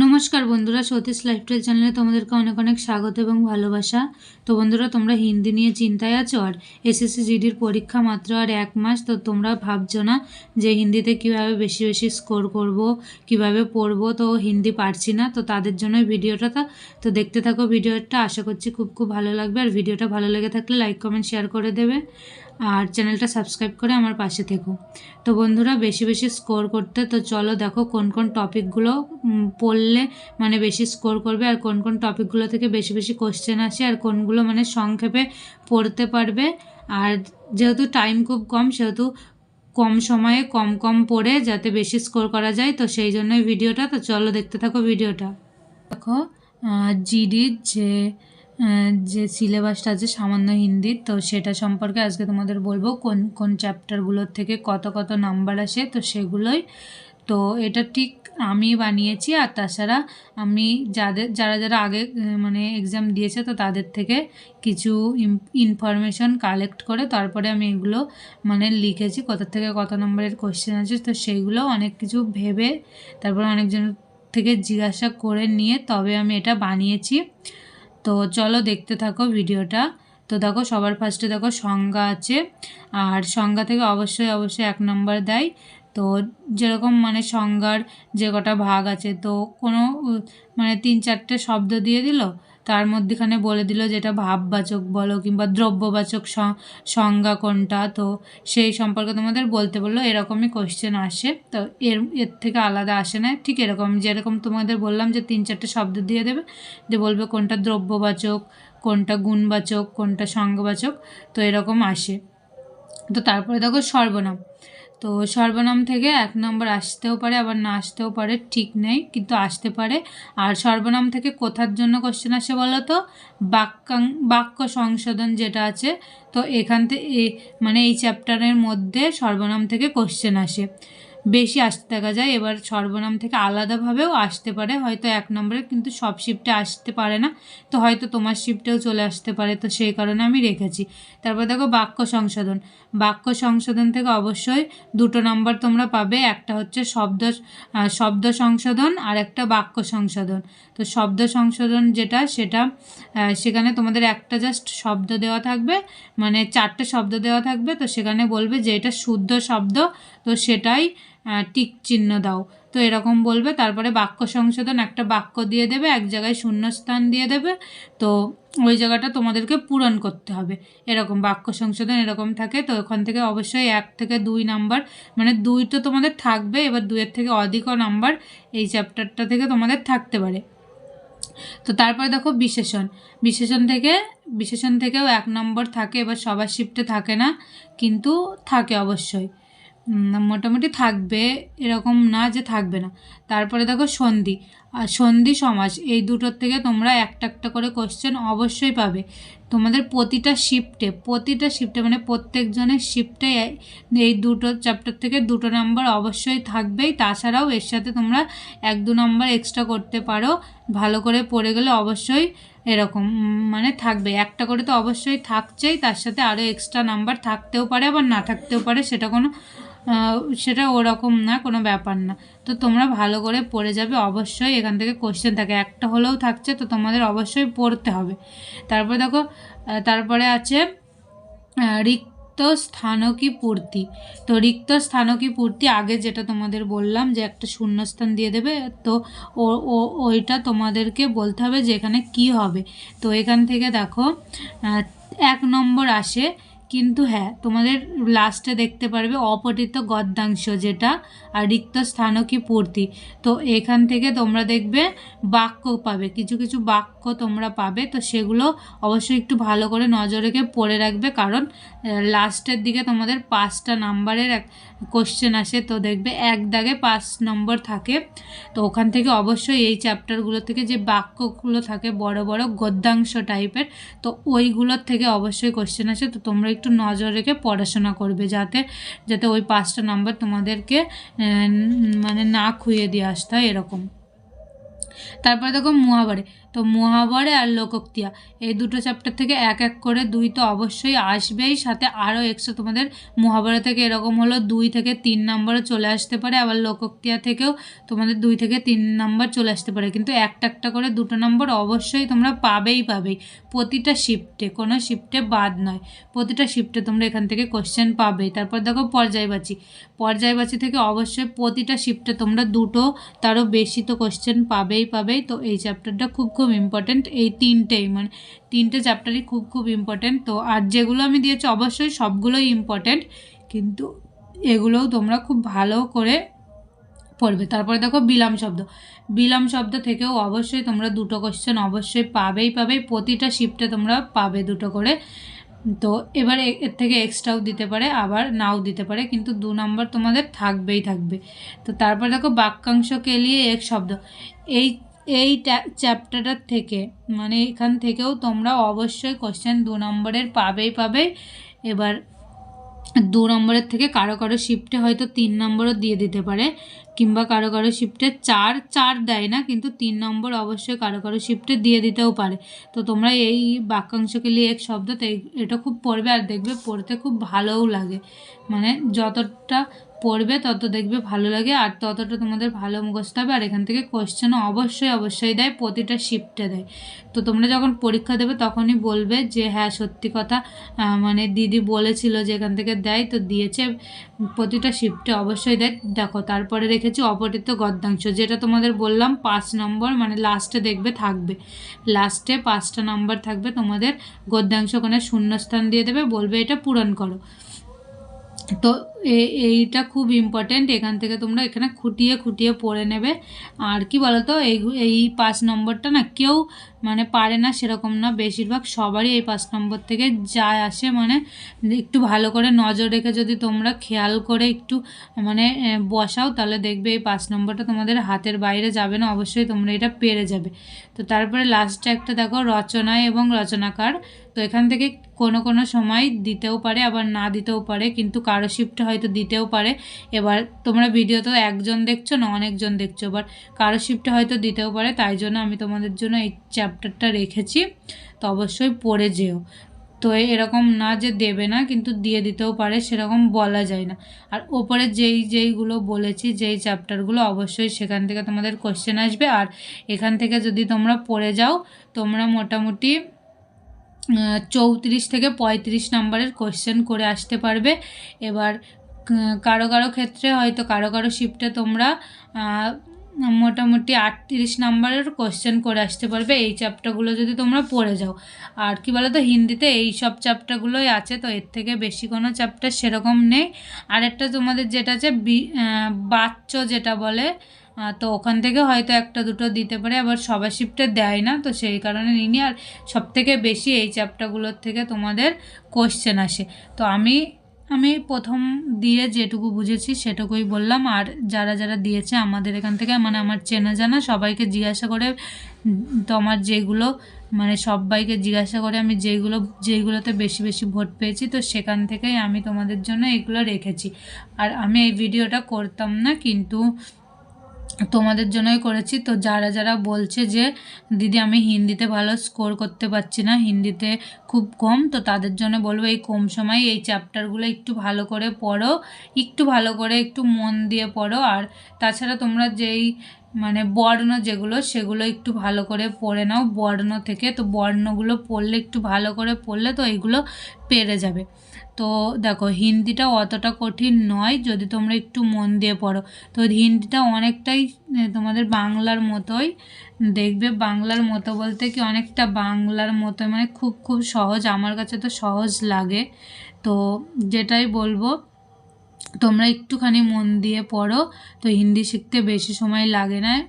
নমস্কার বন্ধুরা, সতীশ লাইফস্টাইল চ্যানেলে তোমাদেরকে অনেক অনেক স্বাগত এবং ভালোবাসা। তো বন্ধুরা, তোমরা হিন্দি নিয়ে চিন্তায় আছো আর এসএসসি জিডির পরীক্ষা মাত্র আর এক মাস, তো তোমরা ভাবছ না যে হিন্দিতে কীভাবে বেশি বেশি স্কোর করব, কীভাবে পড়ব? তো হিন্দি পারছি না, তো তাদের জন্য ভিডিওটা তো দেখতে থাকো ভিডিওটা। আশা করছি খুব খুব ভালো লাগবে। আর ভিডিওটা ভালো লেগে থাকলে লাইক কমেন্ট শেয়ার করে দেবে। আর চ্যানেলটা সাবস্ক্রাইব করে আমার পাশে থেকো। তো বন্ধুরা, বেশি বেশি স্কোর করতে, তো চলো দেখো কোন কোন টপিকগুলো পড়লে মানে বেশি স্কোর করবে আর কোন কোন টপিকগুলো থেকে বেশি বেশি কোশ্চেন আসে আর কোনগুলো মানে সংক্ষেপে পড়তে পারবে। আর যেহেতু টাইম খুব কম, সেহেতু কম সময়ে কম কম পড়ে যাতে বেশি স্কোর করা যায়, তো সেই জন্যই ভিডিওটা তো চলো দেখতে থাকো ভিডিওটা দেখো জিডির যে যে সিলেবাসটা আছে সামান্য হিন্দির তো সেটা সম্পর্কে আজকে তোমাদের বলব কোন কোন চ্যাপ্টারগুলোর থেকে কত কত নাম্বার আসে, তো সেগুলোই। তো এটা ঠিক আমি বানিয়েছি আর তাছাড়া আমি যাদের, যারা যারা আগে মানে এক্সাম দিয়েছে, তো তাদের থেকে কিছু ইনফরমেশন কালেক্ট করে তারপরে আমি এগুলো মানে লিখেছি কত থেকে কত নম্বরের কোশ্চেন আছে তো সেইগুলো অনেক কিছু ভেবে তারপরে অনেকজন থেকে জিজ্ঞাসা করে নিয়ে তবে আমি এটা বানিয়েছি। তো চলো দেখতে থাকো ভিডিওটা। তো দেখো, সবার ফার্স্টে দেখো সংজ্ঞা আছে। আর সংজ্ঞা থেকে অবশ্যই অবশ্যই এক নম্বর দেয়। তো যেরকম মানে সংজ্ঞার যে কটা ভাগ আছে, তো কোনো মানে তিন চারটে শব্দ দিয়ে দিল। তার মধ্যেখানে বলে দিল যেটা ভাববাচক বলো কিংবা দ্রব্যবাচক সংজ্ঞা কোনটা। তো সেই সম্পর্কে তোমাদের বলতে বলল, এরকমই কোশ্চেন আসে। তো এর এর থেকে আলাদা আসে না। ঠিক এরকম, যেরকম তোমাদের বললাম যে তিন চারটে শব্দ দিয়ে দেবে, যে বলবে কোনটা দ্রব্যবাচক, কোনটা গুণবাচক, কোনটা সংজ্ঞাবাচক, তো এরকম আসে। তো তারপরে দেখো সর্বনাম। তো সর্বনাম থেকে এক নম্বর আসতেও পারে, আবার না আসতেও পারে, ঠিক নেই, কিন্তু আসতে পারে। আর সর্বনাম থেকে কোথার জন্য কোশ্চেন আসে বলো তো? বাক্যাং বাক্য সংশোধন যেটা আছে, তো এখান থেকে মানে এই চ্যাপ্টারের মধ্যে সর্বনাম থেকে কোশ্চেন আসে। বেশি আসতে দেখা যায়। এবার সর্বনাম থেকে আলাদাভাবেও আসতে পারে। হয়তো এক নম্বরে কিন্তু সব শিফটে আসতে পারে না। তো হয়তো তোমার শিফটেও চলে আসতে পারে। তো সেই কারণে আমি রেখেছি। তারপর দেখো বাক্য সংশোধন। বাক্য সংশোধন থেকে অবশ্যই দুটো নম্বর তোমরা পাবে। একটা হচ্ছে শব্দ শব্দ সংশোধন আর একটা বাক্য সংশোধন। তো শব্দ সংশোধন যেটা, সেটা সেখানে তোমাদের একটা জাস্ট শব্দ দেওয়া থাকবে। মানে চারটে শব্দ দেওয়া থাকবে। তো সেখানে বলবে যে এটা শুদ্ধ শব্দ। তো সেটাই টিক চিহ্ন দাও। তো এরকম বলবে, তারপরে বাক্য সংশোধন, একটা বাক্য দিয়ে দেবে, এক জায়গায় শূন্যস্থান দিয়ে দেবে। তো ওই জায়গাটা তোমাদেরকে পূরণ করতে হবে। এরকম বাক্য সংশোধন এরকম থাকে, তো ওখান থেকে অবশ্যই এক থেকে দুই নাম্বার মানে দুই তো তোমাদের থাকবে, এবার দুইয়ের থেকে অধিকও নাম্বার এই চ্যাপ্টারটা থেকে তোমাদের থাকতে পারে। তো তারপরে দেখো বিশেষণ। বিশেষণ থেকে, বিশেষণ থেকেও এক নম্বর থাকে, এবার সবার শিফটে থাকে না, কিন্তু থাকে অবশ্যই। মোটামুটি থাকবে, এরকম না যে থাকবে না। তারপরে দেখো সন্ধি, আর সন্ধি সমাস, এই দুটোর থেকে তোমরা একটা একটা করে কোশ্চেন অবশ্যই পাবে। তোমাদের প্রতিটা শিফটে প্রতিটা শিফটে মানে প্রত্যেকজনের শিফটে এই দুটো চ্যাপ্টার থেকে দুটো নাম্বার অবশ্যই থাকবেই। তাছাড়াও এর সাথে তোমরা এক দু নাম্বার এক্সট্রা করতে পারো। ভালো করে পড়ে গেলে অবশ্যই এরকম মানে থাকবে। একটা করে তো অবশ্যই থাকছেই, তার সাথে আরও এক্সট্রা নাম্বার থাকতেও পারে আবার না থাকতেও পারে, সেটা কোনো সেটা ওরকম না, কোনো ব্যাপার না। তো তোমরা ভালো করে পড়ে যাবে, অবশ্যই এখান থেকে কোশ্চেন থাকে। একটা হলেও থাকছে, তো তোমাদের অবশ্যই পড়তে হবে। তারপরে দেখো তারপরে আছে রিক্ত স্থানকি পূর্তি? তো রিক্ত স্থানকি পূর্তি? আগে যেটা তোমাদের বললাম যে একটা শূন্যস্থান দিয়ে দেবে, তো ও ওইটা তোমাদেরকে বলতে হবে যে এখানে কী হবে। তো এখান থেকে দেখো এক নম্বর আসে, কিন্তু হ্যাঁ তোমাদের লাস্টে দেখতে পারবে অপঠিত গদ্যাংশ যেটা, আর রিক্ত স্থানকি পূর্তি? তো এখান থেকে তোমরা দেখবে বাক্য পাবে, কিছু কিছু বাক্য তোমরা পাবে, তো সেগুলো অবশ্যই একটু ভালো করে নজর রেখে পড়ে রাখবে। কারণ লাস্টের দিকে তোমাদের পাঁচটা নাম্বারের এক কোশ্চেন আসে, তো দেখবে এক দাগে পাঁচ নম্বর থাকে। তো ওখান থেকে অবশ্যই এই চ্যাপ্টারগুলো থেকে যে বাক্যগুলো থাকে বড় বড় গদ্যাংশ টাইপের তো ওইগুলোর থেকে অবশ্যই কোশ্চেন আসে। তো তোমরা একটু নজর রেখে পড়াশোনা করবে যাতে যাতে ওই পাঁচটা নাম্বার তোমাদেরকে মানে না খুইয়ে দিয়ে আসতে হয় এরকম। তারপরে দেখো মহাবারে তো মহাবারে আর লোকোক্তিয়া এই দুটো চ্যাপ্টার থেকে এক এক করে দুই তো অবশ্যই আসবেই, সাথে আরও এক্সট্রা তোমাদের মহাবারে থেকে এরকম হলো দুই থেকে তিন নম্বরে চলে আসতে পারে, আবার লোকোক্তিয়া থেকেও তোমাদের দুই থেকে তিন নম্বর চলে আসতে পারে। কিন্তু একটা একটা করে দুটো নম্বর অবশ্যই তোমরা পাবেই পাবেই। প্রতিটা শিফটে কোনো শিফটে বাদ নয়। প্রতিটা শিফটে তোমরা এখান থেকে কোশ্চেন পাবেই তারপর দেখো পর্যায়বাচী। পর্যায়বাচী থেকে অবশ্যই প্রতিটা শিফটে তোমরা দুটো, তারও বেশি তো কোশ্চেন পাবেই পাবেই। তো এই চ্যাপ্টারটা খুব খুব ইম্পর্টেন্ট এই তিনটেই মানে তিনটে চ্যাপ্টারই খুব খুব ইম্পর্টেন্ট তো আর যেগুলো আমি দিয়েছি অবশ্যই সবগুলোই ইম্পর্টেন্ট কিন্তু এগুলোও তোমরা খুব ভালো করে পড়বে। তারপরে দেখো বিলাম শব্দ। বিলাম শব্দ থেকেও অবশ্যই তোমরা দুটো কোশ্চেন অবশ্যই পাবেই পাবেই। প্রতিটা শিফটে তোমরা পাবে দুটো করে। তো এবার এর থেকে এক্সট্রাও দিতে পারে, আবার নাও দিতে পারে, কিন্তু দু নম্বর তোমাদের থাকবেই থাকবে। তো তারপর দেখো বাক্যাংশ কেলিয়ে এক শব্দ। এই এই চ্যাপ্টারটার থেকে। মানে এখান থেকেও তোমরা অবশ্যই কোশ্চেন দু নম্বরের পাবেই পাবে। এবার দু নম্বরের থেকে কারও কারও শিফটে হয়তো তিন নম্বরও দিয়ে দিতে পারে, কিংবা কারও কারও শিফটে চার চার দেয় না, কিন্তু তিন নম্বর অবশ্যই কারও কারও শিফটে দিয়ে দিতেও পারে। তো তোমরা এই বাক্যাংশকে নিয়ে এক শব্দ এটা খুব পড়বে আর দেখবে পড়তে খুব ভালোও লাগে। মানে যতটা পড়বে, তত দেখবে ভালো লাগে আর ততটা তোমাদের ভালো মুখস্থ হবে। আর এখান থেকে কোশ্চেনও অবশ্যই অবশ্যই দেয়, প্রতিটা শিফটে দেয়। তো তোমরা যখন পরীক্ষা দেবে তখনই বলবে যে হ্যাঁ সত্যি কথা মানে দিদি বলেছিল যে এখান থেকে দেয়, তো দিয়েছে। প্রতিটা শিফটে অবশ্যই দেয়। দেখো, তারপরে রেখেছি অপঠিত গদ্যাংশ, যেটা তোমাদের বললাম, পাঁচ নম্বর মানে লাস্টে দেখবে থাকবে। লাস্টে পাঁচটা নম্বর থাকবে, তোমাদের গদ্যাংশ ওখানে শূন্যস্থান দিয়ে দেবে, বলবে এটা পূরণ করো। তো এইটা খুব ইম্পর্টেন্ট এখান থেকে তোমরা এখানে খুঁটিয়ে খুঁটিয়ে পড়ে নেবে। আর কি বলতো, এই এই পাঁচ নম্বরটা না কেউ মানে পারে না সেরকম না। বেশিরভাগ সবারই এই পাঁচ নম্বর থেকে যায় আসে। মানে একটু ভালো করে নজর রেখে যদি তোমরা খেয়াল করে একটু মানে বসাও, তাহলে দেখবে এই পাঁচ নম্বরটা তোমাদের হাতের বাইরে যাবে না। অবশ্যই তোমরা এটা পেরে যাবে। তো তারপরে লাস্টে একটা দেখো, রচনায় এবং রচনাকার। তো এখান থেকে কোনো কোনো সময় দিতেও পারে, আবার না দিতেও পারে। কিন্তু কারও শিফটে হয়তো দিতেও পারে। এবার তোমরা ভিডিও তো একজন দেখছ না অনেকজন দেখছ এবার কারও শিফটে হয়তো দিতেও পারে, তাই জন্য আমি তোমাদের জন্য এই চ্যাপ্টারটা রেখেছি। তো অবশ্যই পড়ে যেও। তো এরকম না যে দেবে না, কিন্তু দিয়ে দিতেও পারে, সেরকম বলা যায় না। আর ওপরে যেই যেইগুলো বলেছি, যেই চ্যাপ্টারগুলো অবশ্যই সেখান থেকে তোমাদের কোশ্চেন আসবে। আর এখান থেকে যদি তোমরা পড়ে যাও, তোমরা মোটামুটি চৌত্রিশ থেকে পঁয়ত্রিশ নাম্বারের কোশ্চেন করে আসতে পারবে। এবার কারও কারও ক্ষেত্রে হয়তো কারও কারও শিফটে তোমরা মোটামুটি আটত্রিশ নাম্বারের কোশ্চেন করে আসতে পারবে। এই চ্যাপ্টারগুলো যদি তোমরা পড়ে যাও। আর কি বলো তো হিন্দিতে এই সব চ্যাপ্টারগুলোই আছে, তো এর থেকে বেশি কোনো চ্যাপ্টার সেরকম নেই। আরেকটা তোমাদের যেটা আছে বাচ্চ যেটা বলে তো ওখান থেকে হয়তো একটা দুটো দিতে পারে, আবার সবার শিফটে দেয় না, তো সেই কারণে নিনি আর সব থেকে বেশি এই চ্যাপ্টারগুলোর থেকে তোমাদের কোশ্চেন আসে। তো আমি আমি প্রথম দিয়ে যেটুকু বুঝেছি সেটুকুই বললাম। আর যারা যারা দিয়েছে আমাদের এখান থেকে মানে আমার চেনা জানা, সবাইকে জিজ্ঞাসা করে তো তোমার যেগুলো মানে সবাইকে জিজ্ঞাসা করে আমি যেগুলো, যেগুলোতে বেশি বেশি ভোট পেয়েছি, তো সেখান থেকেই আমি তোমাদের জন্য এগুলো রেখেছি। আর আমি এই ভিডিওটা করতাম না, কিন্তু তোমাদের জন্যই করেছি। তো যারা যারা বলছে যে, দিদি, আমি হিন্দিতে ভালো স্কোর করতে পারছি না, হিন্দিতে খুব কম, তো তাদের জন্য বলব, এই কম সময়ে এই চ্যাপ্টারগুলো একটু ভালো করে পড়ো, একটু ভালো করে একটু মন দিয়ে পড়ো। আর তাছাড়া তোমরা যেই মানে বর্ণ যেগুলো, সেগুলো একটু ভালো করে পড়ে নাও। বর্ণ থেকে, তো বর্ণগুলো পড়লে, একটু ভালো করে পড়লে তো এগুলো পেরে যাবে। তো দেখো, হিন্দিটা অতটা কঠিন নয়, যদি তোমরা একটু মন দিয়ে পড়ো। তো হিন্দিটা অনেকটাই তোমাদের বাংলার মতোই, দেখবে বাংলার মতো বলতে কি অনেকটা বাংলার মতো মানে খুব খুব সহজ, আমার কাছে তো সহজ লাগে। তো যেটাই বলব তোমরা একটুখানি মন দিয়ে পড়ো। তো হিন্দি শিখতে বেশি সময় লাগে না।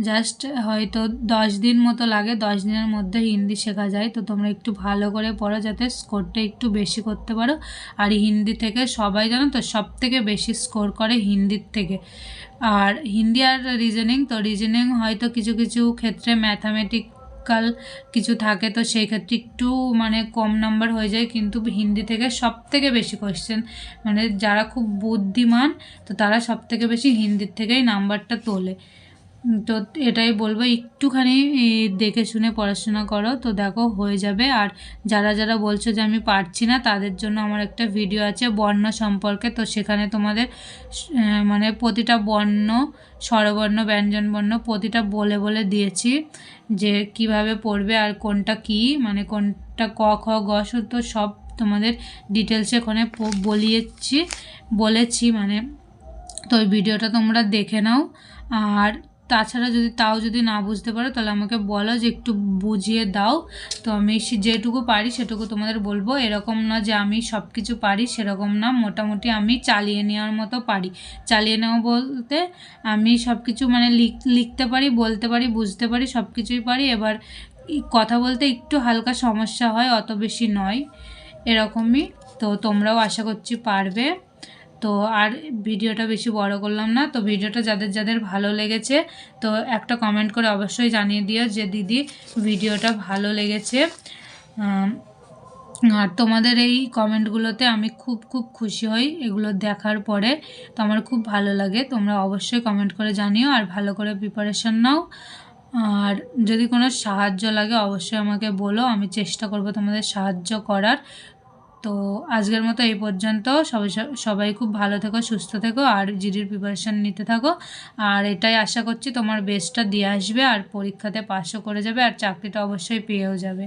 জাস্ট হয়তো দশ দিন মতো লাগে। দশ দিনের মধ্যে হিন্দি শেখা যায়। তো তোমরা একটু ভালো করে পড়ো যাতে স্কোরটা একটু বেশি করতে পারো। আর হিন্দি থেকে সবাই জানো তো সব থেকে বেশি স্কোর করে হিন্দির থেকে। আর হিন্দি আর রিজনিং তো রিজনিং হয়তো কিছু কিছু ক্ষেত্রে ম্যাথামেটিক্যাল কিছু থাকে, তো সেই ক্ষেত্রে একটু মানে কম নাম্বার হয়ে যায়। কিন্তু হিন্দি থেকে সব থেকে বেশি কোয়েশ্চেন মানে যারা খুব বুদ্ধিমান, তো তারা সব থেকে বেশি হিন্দির থেকেই নাম্বারটা তোলে। তো এটাই বলব, একটুখানি দেখে শুনে পড়াশোনা করো। তো দেখো, হয়ে যাবে। আর যারা যারা বলছো যে আমি পারছি না, তাদের জন্য আমার একটা ভিডিও আছে, বর্ণ সম্পর্কে। তো সেখানে তোমাদের মানে প্রতিটা বর্ণ, স্বরবর্ণ ব্যঞ্জন বর্ণ প্রতিটা বলে বলে দিয়েছি যে কীভাবে পড়বে আর কোনটা কি মানে কোনটা ক, খ, গ তো সব তোমাদের ডিটেলসে ওখানে প- বলিয়েছি, বলেছি মানে। তো ওই ভিডিওটা তোমরা দেখে নাও। আর তাছাড়া যদি তাও যদি না বুঝতে পারো, তাহলে আমাকে বলো যে একটু বুঝিয়ে দাও। তো আমি যেটুকু পারি সেটুকু তোমাদের বলব। এরকম না যে আমি সব কিছু পারি, সেরকম না। মোটামুটি আমি চালিয়ে নেওয়ার মতো পারি। চালিয়ে নেওয়া বলতে আমি সব কিছু মানে লিখ- লিখতে পারি, বলতে পারি, বুঝতে পারি সব কিছুই পারি। এবার কথা বলতে একটু হালকা সমস্যা হয়, অত বেশি নয়। এরকমই। তো তোমরাও আশা করছি পারবে। তো আর ভিডিওটা বেশি বড় করলাম না। তো ভিডিওটা যাদের যাদের ভালো লেগেছে, তো একটা কমেন্ট করে অবশ্যই জানিয়ে দিও যে দিদি ভিডিওটা ভালো লেগেছে। আর তোমাদের এই কমেন্টগুলোতে আমি খুব খুব খুশি হই এগুলো দেখার পরে। তো আমার খুব ভালো লাগে, তোমরা অবশ্যই কমেন্ট করে জানিও আর ভালো করে প্রিপারেশন নাও। আর যদি কোনো সাহায্য লাগে অবশ্যই আমাকে বলো, আমি চেষ্টা করব তোমাদের সাহায্য করার। তো আজকের মতো এই পর্যন্ত। সবাই সবাই খুব ভালো থেকো, সুস্থ থেকো, আর জিডির প্রিপারেশান নিতে থাকো। আর এটাই আশা করছি তোমার বেস্টটা দিয়ে আসবে, আর পরীক্ষাতে পাশও করে যাবে, আর চাকরিটা অবশ্যই পেয়েও যাবে।